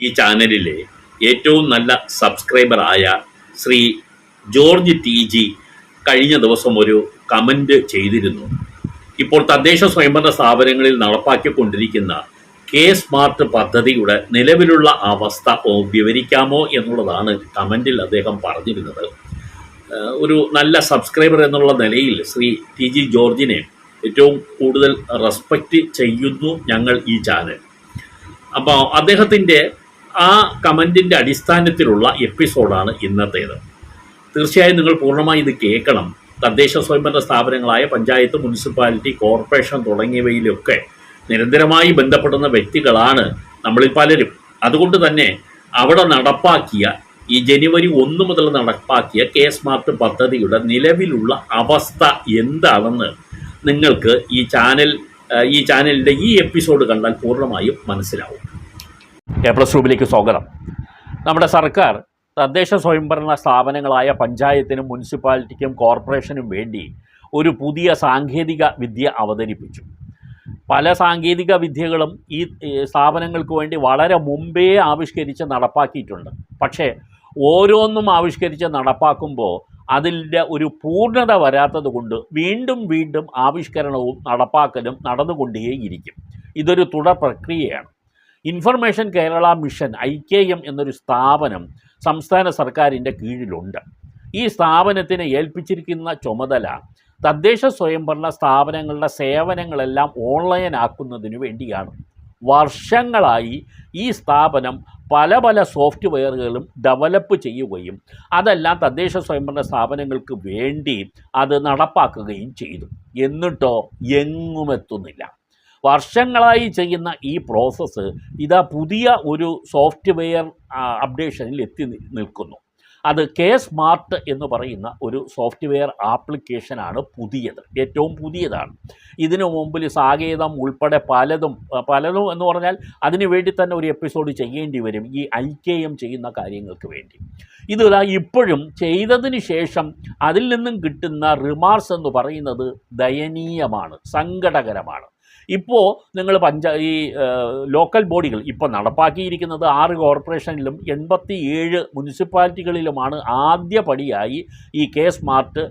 ഈ ചാനലിലെ ഏറ്റവും നല്ല സബ്സ്ക്രൈബറായ ശ്രീ ജോർജ് ടി ജി കഴിഞ്ഞ ദിവസം ഒരു കമന്റ് ചെയ്തിരുന്നു. ഇപ്പോൾ തദ്ദേശ സ്വയംഭരണ സ്ഥാപനങ്ങളിൽ നടപ്പാക്കിക്കൊണ്ടിരിക്കുന്ന കെ സ്മാർട്ട് പദ്ധതിയുടെ നിലവിലുള്ള അവസ്ഥ വിവരിക്കാമോ എന്നുള്ളതാണ് കമന്റിൽ അദ്ദേഹം പറഞ്ഞിരുന്നത്. ഒരു നല്ല സബ്സ്ക്രൈബർ എന്നുള്ള നിലയിൽ ശ്രീ ടി ജി ജോർജിനെ ഏറ്റവും കൂടുതൽ റെസ്പെക്റ്റ് ചെയ്യുന്നു ഞങ്ങൾ ഈ ചാനൽ അപ്പോൾ അദ്ദേഹത്തിന്റെ ആ കമന്റിന്റെ അടിസ്ഥാനത്തിലുള്ള എപ്പിസോഡാണ് ഇന്നത്തേത്. തീർച്ചയായും നിങ്ങൾ പൂർണമായി ഇത് കേൾക്കണം. തദ്ദേശ സ്വയംഭരണ സ്ഥാപനങ്ങളായ പഞ്ചായത്ത് മുനിസിപ്പാലിറ്റി കോർപ്പറേഷൻ തുടങ്ങിയവയിലൊക്കെ നിരന്തരമായി ബന്ധപ്പെടുന്ന വ്യക്തികളാണ് നമ്മളിൽ പലരും. അതുകൊണ്ട് തന്നെ അവിടെ നടപ്പാക്കിയ ഈ ജനുവരി ഒന്ന് മുതൽ നടപ്പാക്കിയ കെ സ്മാർട്ട് പദ്ധതിയുടെ നിലവിലുള്ള അവസ്ഥ എന്താണെന്ന് നിങ്ങൾക്ക് ഈ ചാനൽ ഈ ചാനലിന്റെ ഈ എപ്പിസോഡ് കണ്ടാൽ പൂർണമായും മനസ്സിലാവും. എ പ്ലസ് റൂമിലേക്ക് സ്വാഗതം. നമ്മുടെ സർക്കാർ തദ്ദേശ സ്വയംഭരണ സ്ഥാപനങ്ങളായ പഞ്ചായത്തിനും മുനിസിപ്പാലിറ്റിക്കും കോർപ്പറേഷനും വേണ്ടി ഒരു പുതിയ സാങ്കേതിക വിദ്യ അവതരിപ്പിച്ചു. പല സാങ്കേതിക വിദ്യകളും ഈ സ്ഥാപനങ്ങൾക്ക് വേണ്ടി വളരെ മുമ്പേ ആവിഷ്കരിച്ച് നടപ്പാക്കിയിട്ടുണ്ട്. പക്ഷേ ഓരോന്നും ആവിഷ്കരിച്ച് നടപ്പാക്കുമ്പോൾ അതിന്റെ ഒരു പൂർണത വരാത്തത് കൊണ്ട് വീണ്ടും വീണ്ടും ആവിഷ്കരണവും നടപ്പാക്കലും നടന്നുകൊണ്ടേയിരിക്കും. ഇതൊരു തുടർ പ്രക്രിയയാണ്. Information Kerala mission I K M എന്നൊരു സ്ഥാപനം സംസ്ഥാന സർക്കാരിന്റെ കീഴിലുണ്ട്. ഈ സ്ഥാപനത്തിന് ഏൽപ്പിച്ചിരിക്കുന്ന ചുമതല തദ്ദേശ സ്വയംഭരണ സ്ഥാപനങ്ങളുടെ സേവനങ്ങളെല്ലാം ഓൺലൈൻ ആക്കുന്നതിന് വേണ്ടിയാണ്. വർഷങ്ങളായി ഈ സ്ഥാപനം പല പല സോഫ്റ്റ്വെയറുകളും ഡെവലപ്പ് ചെയ്യുകയും അതെല്ലാം തദ്ദേശ സ്വയംഭരണ സ്ഥാപനങ്ങൾക്ക് വേണ്ടി അത് നടപ്പാക്കുകയും ചെയ്തു. എന്നിട്ടോ എങ്ങുമെത്തുന്നില്ല. വർഷങ്ങളായി ചെയ്യുന്ന ഈ പ്രോസസ്സ് ഇതാ പുതിയ ഒരു സോഫ്റ്റ്വെയർ അപ്ഡേഷനിൽ എത്തി നിൽക്കുന്നു. അത് കെ സ്മാർട്ട് എന്ന് പറയുന്ന ഒരു സോഫ്റ്റ്വെയർ ആപ്ലിക്കേഷനാണ് പുതിയത്. ഏറ്റവും പുതിയതാണ്. ഇതിനു മുമ്പിൽ സാകേതം ഉൾപ്പെടെ പലതും പലതും എന്ന് പറഞ്ഞാൽ അതിനു വേണ്ടി തന്നെ ഒരു എപ്പിസോഡ് ചെയ്യേണ്ടി വരും ഈ ഐക്യം ചെയ്യുന്ന കാര്യങ്ങൾക്ക് വേണ്ടി. ഇത് ഇപ്പോഴും ചെയ്തതിന് ശേഷം അതിൽ നിന്നും കിട്ടുന്ന റിമാർക്സ് എന്ന് പറയുന്നത് ദയനീയമാണ് സങ്കടകരമാണ്. ഇപ്പോൾ നിങ്ങൾ പഞ്ചാ ഈ ലോക്കൽ ബോഡികൾ ഇപ്പോൾ നടപ്പാക്കിയിരിക്കുന്നത് ആറ് കോർപ്പറേഷനിലും എൺപത്തി ഏഴ് മുനിസിപ്പാലിറ്റികളിലുമാണ് ആദ്യ പടിയായി ഈ കെ സ്മാർട്ട്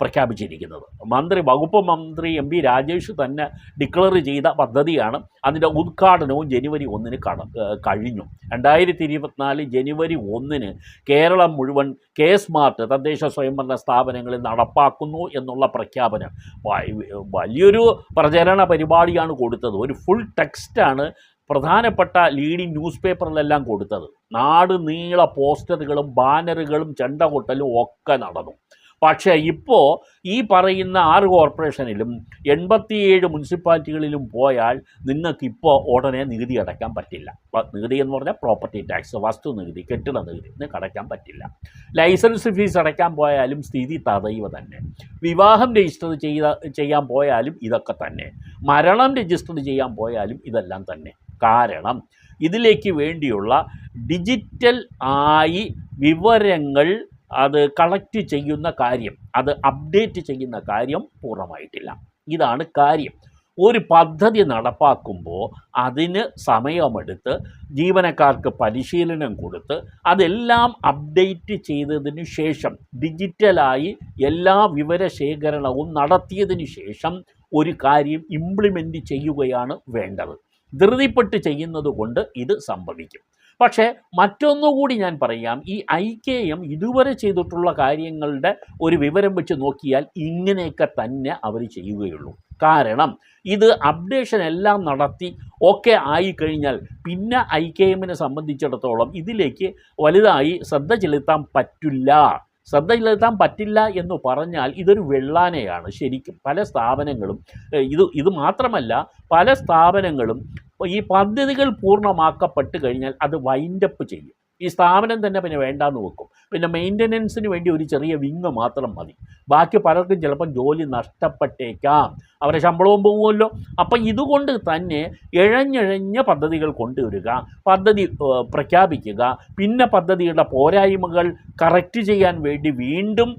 പ്രഖ്യാപിച്ചിരിക്കുന്നത്. മന്ത്രി വകുപ്പ് മന്ത്രി എം പി രാജേഷ് തന്നെ ഡിക്ലെയർ ചെയ്ത പദ്ധതിയാണ് അതിന്റെ ഉദ്ഘാടനവും ജനുവരി ഒന്നിന് കട കഴിഞ്ഞു. രണ്ടായിരത്തി ഇരുപത്തിനാല് ജനുവരി ഒന്നിന് കേരളം മുഴുവൻ കെ സ്മാർട്ട് തദ്ദേശ സ്വയംഭരണ സ്ഥാപനങ്ങളിൽ നടപ്പാക്കുന്നു എന്നുള്ള പ്രഖ്യാപനം. വലിയൊരു പ്രചരണ പരിപാടിയാണ് കൊടുത്തത്. ഒരു ഫുൾ ടെക്സ്റ്റാണ് പ്രധാനപ്പെട്ട ലീഡിംഗ് ന്യൂസ് പേപ്പറിലെല്ലാം കൊടുത്തത്. നാട് നീള പോസ്റ്ററുകളും ബാനറുകളും ചെണ്ട കൊട്ടലും ഒക്കെ നടന്നു. പക്ഷേ ഇപ്പോൾ ഈ പറയുന്ന ആറ് കോർപ്പറേഷനിലും എൺപത്തിയേഴ് മുനിസിപ്പാലിറ്റികളിലും പോയാൽ നിങ്ങൾക്കിപ്പോൾ ഉടനെ നികുതി അടയ്ക്കാൻ പറ്റില്ല. നികുതി എന്ന് പറഞ്ഞാൽ പ്രോപ്പർട്ടി ടാക്സ് വസ്തു നികുതി കെട്ടിട നികുതി നിങ്ങൾക്ക് അടയ്ക്കാൻ പറ്റില്ല. ലൈസൻസ് ഫീസ് അടയ്ക്കാൻ പോയാലും സ്ഥിതി തതൈവ തന്നെ. വിവാഹം രജിസ്റ്റർ ചെയ്ത ചെയ്യാൻ പോയാലും ഇതൊക്കെ തന്നെ. മരണം രജിസ്റ്റർ ചെയ്യാൻ പോയാലും ഇതെല്ലാം തന്നെ. കാരണം ഇതിലേക്ക് വേണ്ടിയുള്ള ഡിജിറ്റൽ ആയി വിവരങ്ങൾ അത് കളക്റ്റ് ചെയ്യുന്ന കാര്യം അത് അപ്ഡേറ്റ് ചെയ്യുന്ന കാര്യം പൂർണമായിട്ടില്ല. ഇതാണ് കാര്യം. ഒരു പദ്ധതി നടപ്പാക്കുമ്പോൾ അതിന് സമയമെടുത്ത് ജീവനക്കാർക്ക് പരിശീലനം കൊടുത്ത് അതെല്ലാം അപ്ഡേറ്റ് ചെയ്തതിന് ശേഷം ഡിജിറ്റലായി എല്ലാ വിവരശേഖരണവും നടത്തിയതിന് ശേഷം ഒരു കാര്യം ഇംപ്ലിമെന്റ് ചെയ്യുകയാണ് വേണ്ടത്. ധൃതിപ്പെട്ട് ചെയ്യുന്നത് കൊണ്ട് ഇത് സംഭവിക്കും. പക്ഷേ മറ്റൊന്നുകൂടി ഞാൻ പറയാം. ഈ ഐ കെ എം ഇതുവരെ ചെയ്തിട്ടുള്ള കാര്യങ്ങളുടെ ഒരു വിവരം വെച്ച് നോക്കിയാൽ ഇങ്ങനെയൊക്കെ തന്നെ അവർ ചെയ്യുകയുള്ളൂ. കാരണം ഇത് അപ്ഡേഷൻ എല്ലാം നടത്തി ഒക്കെ ആയിക്കഴിഞ്ഞാൽ പിന്നെ ഐ കെ എമ്മിനെ സംബന്ധിച്ചിടത്തോളം ഇതിലേക്ക് വലുതായി ശ്രദ്ധ ചെലുത്താൻ പറ്റില്ല. ശ്രദ്ധ ചെലുത്താൻ പറ്റില്ല എന്ന് പറഞ്ഞാൽ ഇതൊരു വെള്ളാനയാണ് ശരിക്കും. പല സ്ഥാപനങ്ങളും ഇത് ഇത് മാത്രമല്ല പല സ്ഥാപനങ്ങളും ഈ പദ്ധതികൾ പൂർണമാക്കപ്പെട്ട് കഴിഞ്ഞാൽ അത് വൈൻഡപ്പ് ചെയ്യും. ഈ സ്ഥാപനം തന്നെ പിന്നെ വേണ്ടാന്ന് വെക്കും. പിന്നെ മെയിന്റനൻസിന് വേണ്ടി ഒരു ചെറിയ വിങ് മാത്രം മതി. ബാക്കി പലർക്കും ചിലപ്പം ജോലി നഷ്ടപ്പെട്ടേക്കാം. അവരെ ശമ്പളവും പോകുമല്ലോ അപ്പം ഇതുകൊണ്ട് തന്നെ ഇഴഞ്ഞിഴഞ്ഞ പദ്ധതികൾ കൊണ്ടുവരിക പദ്ധതി പ്രഖ്യാപിക്കുക പിന്നെ പദ്ധതിയുടെ പോരായ്മകൾ കറക്റ്റ് ചെയ്യാൻ വേണ്ടി വീണ്ടും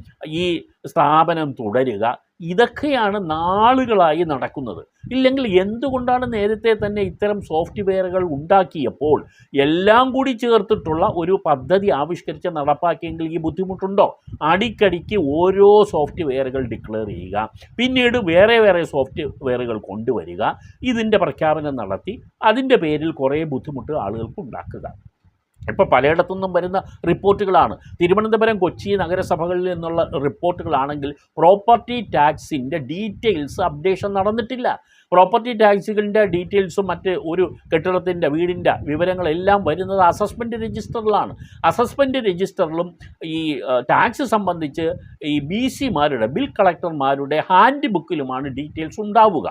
ഈ സ്ഥാപനം തുടരുക. ഇതൊക്കെയാണ് നാളുകളായി നടക്കുന്നത്. ഇല്ലെങ്കിൽ എന്തുകൊണ്ടാണ് നേരത്തെ തന്നെ ഇത്തരം സോഫ്റ്റ്വെയറുകൾ ഉണ്ടാക്കിയപ്പോൾ എല്ലാം കൂടി ചേർത്തിട്ടുള്ള ഒരു പദ്ധതി ആവിഷ്കരിച്ച് നടപ്പാക്കിയെങ്കിൽ ഈ ബുദ്ധിമുട്ടുണ്ടോ? അടിക്കടിക്ക് ഓരോ സോഫ്റ്റ്വെയറുകൾ ഡിക്ലെയർ ചെയ്യുക പിന്നീട് വേറെ വേറെ സോഫ്റ്റ്വെയറുകൾ കൊണ്ടുവരിക ഇതിന്റെ പ്രഖ്യാപനം നടത്തി അതിന്റെ പേരിൽ കുറേ ബുദ്ധിമുട്ട് ആളുകൾക്ക് ഉണ്ടാക്കുക. ഇപ്പോൾ പലയിടത്തു നിന്നും വരുന്ന റിപ്പോർട്ടുകളാണ്. തിരുവനന്തപുരം കൊച്ചി നഗരസഭകളിൽ നിന്നുള്ള റിപ്പോർട്ടുകളാണെങ്കിൽ പ്രോപ്പർട്ടി ടാക്സിന്റെ ഡീറ്റെയിൽസ് അപ്ഡേഷൻ നടന്നിട്ടില്ല. പ്രോപ്പർട്ടി ടാക്സുകളുടെ ഡീറ്റെയിൽസും മറ്റ് ഒരു കെട്ടിടത്തിന്റെ വീടിന്റെ വിവരങ്ങളെല്ലാം വരുന്നത് അസസ്മെന്റ് രജിസ്റ്ററിലാണ്. അസസ്മെന്റ് രജിസ്റ്ററിലും ഈ ടാക്സ് സംബന്ധിച്ച് ഈ ബി സിമാരുടെ ബിൽ കളക്ടർമാരുടെ ഹാൻഡ് ബുക്കിലുമാണ് ഡീറ്റെയിൽസ് ഉണ്ടാവുക.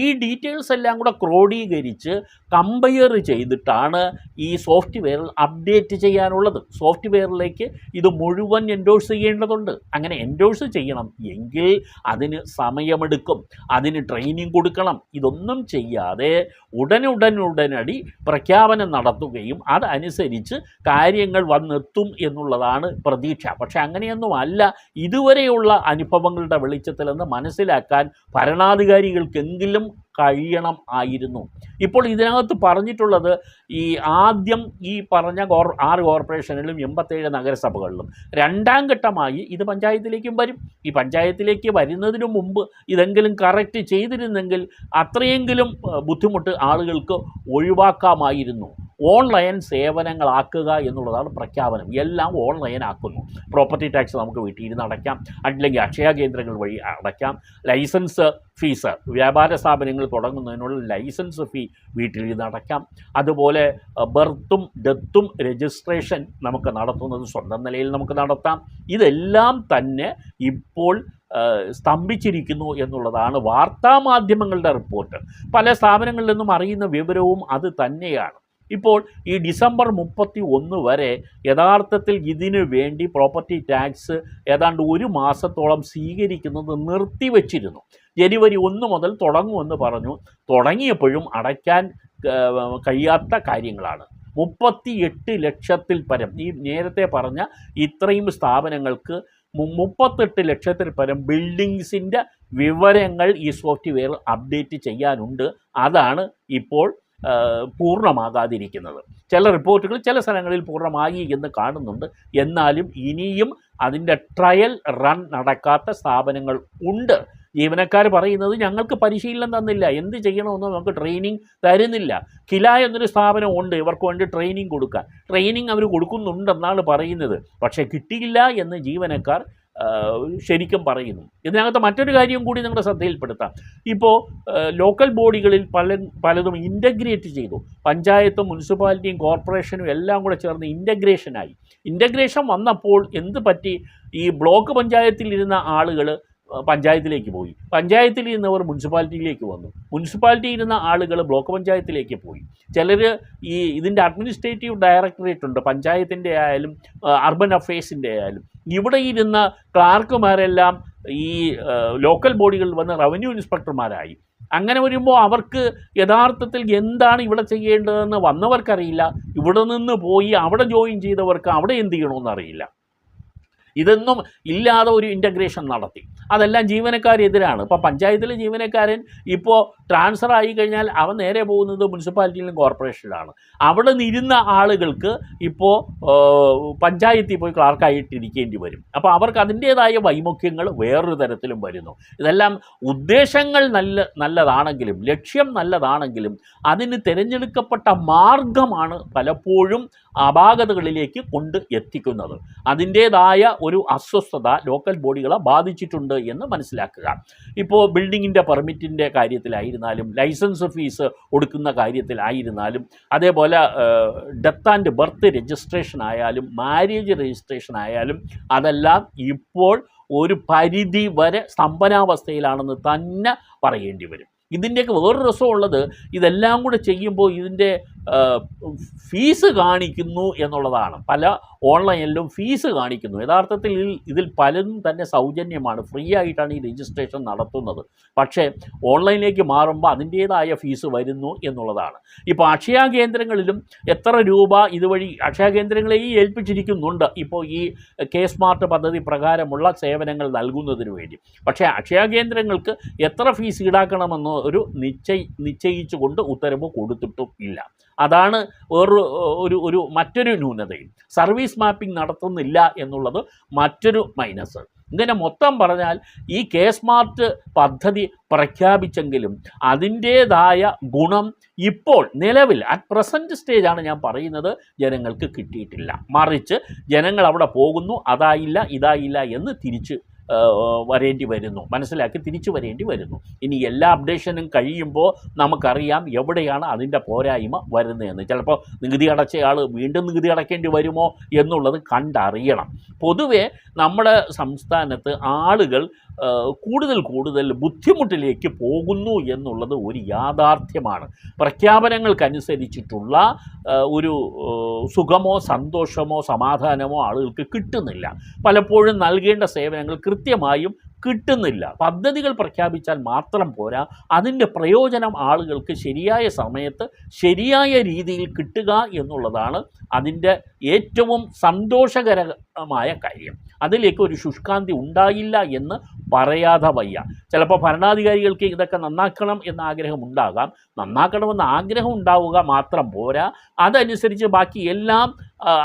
ഈ ഡീറ്റെയിൽസ് എല്ലാം കൂടെ ക്രോഡീകരിച്ച് കമ്പയർ ചെയ്തിട്ടാണ് ഈ സോഫ്റ്റ്വെയറിൽ അപ്ഡേറ്റ് ചെയ്യാനുള്ളത്. സോഫ്റ്റ്വെയറിലേക്ക് ഇത് മുഴുവൻ എൻഡോഴ്സ് ചെയ്യേണ്ടതുണ്ട്. അങ്ങനെ എൻഡോഴ്സ് ചെയ്യണം എങ്കിൽ അതിന് സമയമെടുക്കും. അതിന് ട്രെയിനിങ് കൊടുക്കണം. ഇതൊന്നും ചെയ്യാതെ ഉടനുടനുടനടി പ്രഖ്യാപനം നടത്തുകയും അതനുസരിച്ച് കാര്യങ്ങൾ വന്നെത്തും എന്നുള്ളതാണ് പ്രതീക്ഷ. പക്ഷെ അങ്ങനെയൊന്നും അല്ല. ഇതുവരെയുള്ള അനുഭവങ്ങളുടെ വെളിച്ചത്തിലെന്ന് മനസ്സിലാക്കാൻ ഭരണാധികാരികൾക്കെങ്കിലും കഴിയണം ആയിരുന്നു. ഇപ്പോൾ ഇതിനകത്ത് പറഞ്ഞിട്ടുള്ളത് ഈ ആദ്യം ഈ പറഞ്ഞ കോർ ആറ് കോർപ്പറേഷനിലും എൺപത്തേഴ് നഗരസഭകളിലും രണ്ടാം ഘട്ടമായി ഇത് പഞ്ചായത്തിലേക്കും വരും. ഈ പഞ്ചായത്തിലേക്ക് വരുന്നതിന് മുമ്പ് ഇതെങ്കിലും കറക്റ്റ് ചെയ്തിരുന്നെങ്കിൽ അത്രയെങ്കിലും ബുദ്ധിമുട്ട് ആളുകൾക്ക് ഒഴിവാക്കാമായിരുന്നു. ഓൺലൈൻ സേവനങ്ങളാക്കുക എന്നുള്ളതാണ് പ്രഖ്യാപനം. എല്ലാം ഓൺലൈൻ ആക്കുന്നു. പ്രോപ്പർട്ടി ടാക്സ് നമുക്ക് വീട്ടിൽ ഇരുന്ന് അടയ്ക്കാം. അല്ലെങ്കിൽ അക്ഷയ കേന്ദ്രങ്ങൾ വഴി അടയ്ക്കാം. ലൈസൻസ് ഫീസ് വ്യാപാര സ്ഥാപനങ്ങൾ തുടങ്ങുന്നതിനുള്ള ലൈസൻസ് ഫീ വീട്ടിൽ ഇരുന്ന് അടയ്ക്കാം. അതുപോലെ ബർത്തും ഡെത്തും രജിസ്ട്രേഷൻ നമുക്ക് നടത്തുന്നത് സ്വന്തം നിലയിൽ നമുക്ക് നടത്താം. ഇതെല്ലാം തന്നെ ഇപ്പോൾ സ്തംഭിച്ചിരിക്കുന്നു എന്നുള്ളതാണ് വാർത്താമാധ്യമങ്ങളുടെ റിപ്പോർട്ട്. പല സ്ഥാപനങ്ങളിൽ നിന്നും അറിയുന്ന വിവരവും അത് തന്നെയാണ്. ഇപ്പോൾ ഈ ഡിസംബർ മുപ്പത്തി ഒന്ന് വരെ യഥാർത്ഥത്തിൽ ഇതിനു വേണ്ടി പ്രോപ്പർട്ടി ടാക്സ് ഏതാണ്ട് ഒരു മാസത്തോളം സ്വീകരിക്കുന്നത് നിർത്തിവെച്ചിരുന്നു. ജനുവരി ഒന്ന് മുതൽ തുടങ്ങുമെന്ന് പറഞ്ഞു. തുടങ്ങിയപ്പോഴും അടയ്ക്കാൻ കഴിയാത്ത കാര്യങ്ങളാണ്. മുപ്പത്തി എട്ട് ലക്ഷത്തിൽ പരം ഈ നേരത്തെ പറഞ്ഞ ഇത്രയും സ്ഥാപനങ്ങൾക്ക് മുപ്പത്തെട്ട് ലക്ഷത്തിൽ പരം ബിൽഡിങ്സിന്റെ വിവരങ്ങൾ ഈ സോഫ്റ്റ്വെയർ അപ്ഡേറ്റ് ചെയ്യാനുണ്ട്. അതാണ് ഇപ്പോൾ പൂർണമാകാതിരിക്കുന്നത്. ചില റിപ്പോർട്ടുകൾ ചില സ്ഥലങ്ങളിൽ പൂർണമായി എന്ന് കാണുന്നുണ്ട്. എന്നാലും ഇനിയും അതിന്റെ ട്രയൽ റൺ നടക്കാത്ത സ്ഥാപനങ്ങൾ ഉണ്ട്. ജീവനക്കാർ പറയുന്നത് ഞങ്ങൾക്ക് പരിശീലനം തന്നില്ല. എന്ത് ചെയ്യണമെന്ന് നമുക്ക് ട്രെയിനിങ് തരുന്നില്ല. കില എന്നൊരു സ്ഥാപനം ഉണ്ട്. ഇവർക്ക് വേണ്ടി ട്രെയിനിങ് കൊടുക്കാൻ. ട്രെയിനിങ് അവർ കൊടുക്കുന്നുണ്ടെന്നാണ് പറയുന്നത്. പക്ഷേ കിട്ടിയില്ല എന്ന് ജീവനക്കാർ ശരിക്കും പറയുന്നു. ഇതിനകത്ത് മറ്റൊരു കാര്യം കൂടി നിങ്ങളുടെ ശ്രദ്ധയിൽപ്പെടുത്താം. ഇപ്പോൾ ലോക്കൽ ബോഡികളിൽ പല പലതും ഇന്റഗ്രേറ്റ് ചെയ്തു. പഞ്ചായത്തും മുനിസിപ്പാലിറ്റിയും കോർപ്പറേഷനും എല്ലാം കൂടെ ചേർന്ന് ഇന്റഗ്രേഷനായി ഇന്റഗ്രേഷൻ വന്നപ്പോൾ എന്ത് പറ്റി? ഈ ബ്ലോക്ക് പഞ്ചായത്തിൽ ഇരുന്ന ആളുകൾ പഞ്ചായത്തിലേക്ക് പോയി. പഞ്ചായത്തിൽ ഇരുന്നവർ മുനിസിപ്പാലിറ്റിയിലേക്ക് വന്നു. മുനിസിപ്പാലിറ്റി ഇരുന്ന ആളുകൾ ബ്ലോക്ക് പഞ്ചായത്തിലേക്ക് പോയി. ചിലർ ഈ ഇതിന്റെ അഡ്മിനിസ്ട്രേറ്റീവ് ഡയറക്ടറേറ്റ് ഉണ്ട് പഞ്ചായത്തിന്റെ ആയാലും അർബൻ അഫയേഴ്സിന്റെ ആയാലും. ഇവിടെ ഇരുന്ന ക്ലാർക്കുമാരെല്ലാം ഈ ലോക്കൽ ബോഡികളിൽ വന്ന് റവന്യൂ ഇൻസ്പെക്ടർമാരായി. അങ്ങനെ വരുമ്പോൾ അവർക്ക് യഥാർത്ഥത്തിൽ എന്താണ് ഇവിടെ ചെയ്യേണ്ടതെന്ന് വന്നവർക്കറിയില്ല. ഇവിടെ നിന്ന് പോയി അവിടെ ജോയിൻ ചെയ്തവർക്ക് അവിടെ എന്ത് ചെയ്യണമെന്ന് അറിയില്ല ഇതൊന്നും ഇല്ലാതെ ഒരു ഇന്റഗ്രേഷൻ നടത്തി. അതെല്ലാം ജീവനക്കാരെതിരാണ്. ഇപ്പോൾ പഞ്ചായത്തിലെ ജീവനക്കാരൻ ഇപ്പോൾ ട്രാൻസ്ഫർ ആയി കഴിഞ്ഞാൽ അവൻ നേരെ പോകുന്നത് മുനിസിപ്പാലിറ്റിയിലും കോർപ്പറേഷനിലാണ് അവിടെ നിന്നിരുന്ന ആളുകൾക്ക് ഇപ്പോൾ പഞ്ചായത്തിൽ പോയി ക്ലാർക്കായിട്ടിരിക്കേണ്ടി വരും. അപ്പോൾ അവർക്ക് അതിന്റേതായ വൈമുഖ്യങ്ങൾ വേറൊരു തരത്തിലും വരുന്നു. ഇതെല്ലാം ഉദ്ദേശങ്ങൾ നല്ല നല്ലതാണെങ്കിലും ലക്ഷ്യം നല്ലതാണെങ്കിലും അതിന് തിരഞ്ഞെടുക്കപ്പെട്ട മാർഗമാണ് പലപ്പോഴും അപാകതകളിലേക്ക് കൊണ്ട് എത്തിക്കുന്നത്. അതിന്റേതായ ഒരു അസ്വസ്ഥത ലോക്കൽ ബോഡികളെ ബാധിച്ചിട്ടുണ്ട് എന്ന് മനസ്സിലാക്കുക. ഇപ്പോൾ ബിൽഡിങ്ങിന്റെ പെർമിറ്റിന്റെ കാര്യത്തിലായിരുന്നാലും ലൈസൻസ് ഫീസ് കൊടുക്കുന്ന കാര്യത്തിലായിരുന്നാലും അതേപോലെ ഡെത്ത് ആൻഡ് ബർത്ത് രജിസ്ട്രേഷൻ ആയാലും മാരേജ് രജിസ്ട്രേഷൻ ആയാലും അതെല്ലാം ഇപ്പോൾ ഒരു പരിധി വരെ സ്തംഭനാവസ്ഥയിലാണെന്ന് തന്നെ പറയേണ്ടി വരും. ഇതിന്റെയൊക്കെ വേറൊരു രസമുള്ളത് ഇതെല്ലാം കൂടെ ചെയ്യുമ്പോൾ ഇതിന്റെ ഫീസ് കാണിക്കുന്നു എന്നുള്ളതാണ്. പല ഓൺലൈനിലും ഫീസ് കാണിക്കുന്നു. യഥാർത്ഥത്തിൽ ഇതിൽ- പലതും തന്നെ സൗജന്യമാണ്. ഫ്രീ ആയിട്ടാണ് ഈ രജിസ്ട്രേഷൻ നടത്തുന്നത്. പക്ഷേ ഓൺലൈനിലേക്ക് മാറുമ്പോൾ അതിന്റേതായ ഫീസ് വരുന്നു എന്നുള്ളതാണ്. ഇപ്പോൾ അക്ഷയ കേന്ദ്രങ്ങളിലും എത്ര രൂപ ഇതുവഴി അക്ഷയ കേന്ദ്രങ്ങളെ ഈ ഏൽപ്പിച്ചിരിക്കുന്നുണ്ട്. ഇപ്പോൾ ഈ കെ സ്മാർട്ട് പദ്ധതി പ്രകാരമുള്ള സേവനങ്ങൾ നൽകുന്നതിന് വേണ്ടി. പക്ഷേ അക്ഷയ കേന്ദ്രങ്ങൾക്ക് എത്ര ഫീസ് ഈടാക്കണമെന്ന് ഒരു നിശ്ചയി നിശ്ചയിച്ചുകൊണ്ട് ഉത്തരവ് കൊടുത്തിട്ടും ഇല്ല. അതാണ് വേറൊരു ഒരു ഒരു മറ്റൊരു ന്യൂനതയും. സർവീസ് മാപ്പിംഗ് നടത്തുന്നില്ല എന്നുള്ളത് മറ്റൊരു മൈനസ്. ഇങ്ങനെ മൊത്തം പറഞ്ഞാൽ ഈ കെ സ്മാർട്ട് പദ്ധതി പ്രഖ്യാപിച്ചെങ്കിലും അതിന്റേതായ ഗുണം ഇപ്പോൾ നിലവിൽ അറ്റ് പ്രസന്റ് സ്റ്റേജാണ് ഞാൻ പറയുന്നത് ജനങ്ങൾക്ക് കിട്ടിയിട്ടില്ല. മറിച്ച് ജനങ്ങൾ അവിടെ പോകുന്നു അതായില്ല ഇതായില്ല എന്ന് തിരിച്ച് വരേണ്ടി വരുന്നു. മനസ്സിലാക്കി? തിരിച്ചു വരേണ്ടി വരുന്നു. ഇനി എല്ലാ അപ്ഡേഷനും കഴിയുമ്പോൾ നമുക്കറിയാം എവിടെയാണ് അതിന്റെ പോരായ്മ വരുന്നതെന്ന്. ചിലപ്പോൾ നികുതി അടച്ചയാൾ വീണ്ടും നികുതി അടയ്ക്കേണ്ടി വരുമോ എന്നുള്ളത് കണ്ടറിയണം. പൊതുവേ നമ്മുടെ സംസ്ഥാനത്ത് ആളുകൾ കൂടുതൽ കൂടുതൽ ബുദ്ധിമുട്ടിലേക്ക് പോകുന്നു എന്നുള്ളത് ഒരു യാഥാർത്ഥ്യമാണ്. പ്രഖ്യാപനങ്ങൾക്കനുസരിച്ചിട്ടുള്ള ഒരു സുഖമോ സന്തോഷമോ സമാധാനമോ ആളുകൾക്ക് കിട്ടുന്നില്ല. പലപ്പോഴും നൽകേണ്ട സേവനങ്ങൾ കൃത്യമായും കിട്ടുന്നില്ല. പദ്ധതികൾ പ്രഖ്യാപിച്ചാൽ മാത്രം പോരാ. അതിന്റെ പ്രയോജനം ആളുകൾക്ക് ശരിയായ സമയത്ത് ശരിയായ രീതിയിൽ കിട്ടുക എന്നുള്ളതാണ് അതിന്റെ ഏറ്റവും സന്തോഷകരമായ കാര്യം. അതിലേക്ക് ഒരു ശുഷ്കാന്തി ഉണ്ടായില്ല എന്ന് പറയാതെ വയ്യ. ചിലപ്പോൾ ഭരണാധികാരികൾക്ക് ഇതൊക്കെ നന്നാക്കണം എന്ന ആഗ്രഹം ഉണ്ടാകാം. നന്നാക്കണമെന്ന ആഗ്രഹം ഉണ്ടാവുക മാത്രം പോരാ. അതനുസരിച്ച് ബാക്കി എല്ലാം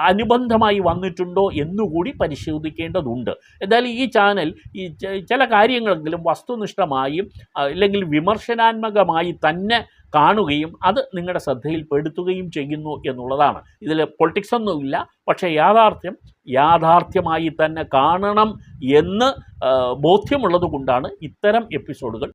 അനുബന്ധമായി വന്നിട്ടുണ്ടോ എന്നുകൂടി പരിശോധിക്കേണ്ടതുണ്ട്. എന്തായാലും ഈ ചാനൽ ഈ ചില കാര്യങ്ങളെങ്കിലും വസ്തുനിഷ്ഠമായും അല്ലെങ്കിൽ വിമർശനാത്മകമായി തന്നെ കാണുകയും അത് നിങ്ങളുടെ ശ്രദ്ധയിൽപ്പെടുത്തുകയും ചെയ്യുന്നു എന്നുള്ളതാണ്. ഇതിൽ പൊളിറ്റിക്സ് ഒന്നുമില്ല പക്ഷേ യാഥാർത്ഥ്യം യാഥാർത്ഥ്യമായി തന്നെ കാണണം എന്ന് ബോധ്യമുള്ളത് കൊണ്ടാണ് ഇത്തരം എപ്പിസോഡുകൾ